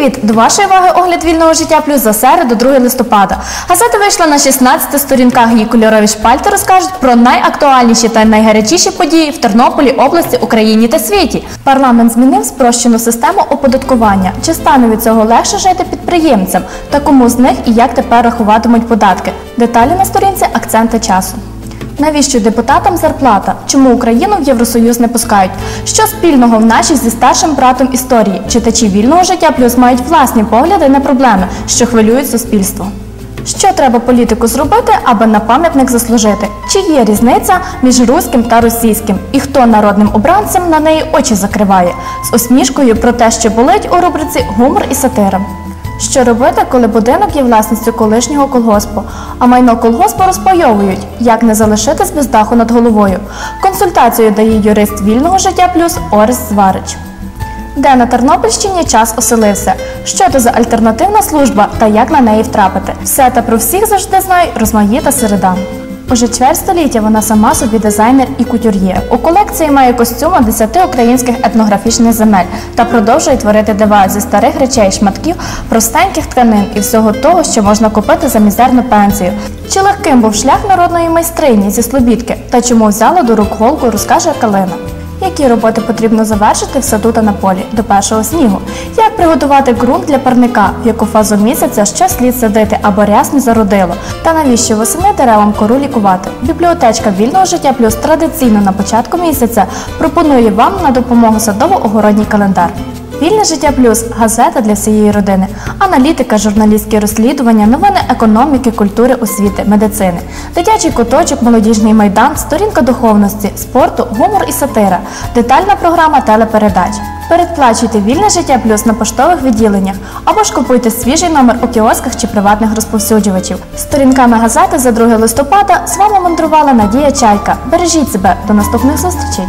привіт! До вашої уваги огляд вільного життя плюс за середу 2 листопада. Газета вийшла на 16 сторінках. Її кольорові шпальти розкажуть про найактуальніші та найгарячіші події в Тернополі, області, Україні та світі. Парламент змінив спрощену систему оподаткування. Чи стане від цього легше жити підприємцям? Та кому з них і як тепер рахуватимуть податки? Деталі на сторінці акценти часу. Навіщо депутатам зарплата? Чому Україну в Євросоюз не пускають? Що спільного в нашій зі старшим братом історії? Читачі вільного життя плюс мають власні погляди на проблеми, що хвилюють суспільство. Що треба політику зробити, аби на пам'ятник заслужити? Чи є різниця між руським та російським? І хто народним обранцям на неї очі закриває? З усмішкою про те, що болить у рубриці Гумор і сатира. Що робити, коли будинок є власністю колишнього колгоспу, а майно колгоспу розпайовують? Як не залишитись без даху над головою? Консультацію дає юрист вільного життя плюс Орес Зварич. Де на Тернопільщині час оселився? Що це за альтернативна служба та як на неї втрапити? Все та про всіх завжди знає розмаїта середа. Уже чверть століття вона сама собі дизайнер і кутюр'є. У колекції має костюми 10 українських етнографічних земель та продовжує творити дива зі старих речей, шматків, простеньких тканин і всього того, що можна купити за мізерну пенсію. Чи легким був шлях народної майстрині зі Слобідки та чому взяла до рук голку, розкаже Калина. Які роботи потрібно завершити в саду та на полі до першого снігу? Як приготувати ґрунт для парника, в яку фазу місяця ще слід садити, або ряс не зародило? Та навіщо восени деревам кору лікувати? Бібліотечка вільного життя плюс традиційно на початку місяця пропонує вам на допомогу садово-огородній календар. Вільне життя плюс газета для всієї родини, аналітика, журналістські розслідування, новини економіки, культури, освіти, медицини, дитячий куточок, молодіжний майдан, сторінка духовності, спорту, гумор і сатира, детальна програма телепередач. Передплачуйте вільне життя плюс на поштових відділеннях або ж купуйте свіжий номер у кіосках чи приватних розповсюджувачів. Сторінками газети за 2 листопада з вами мандрувала Надія Чайка. Бережіть себе до наступних зустрічей.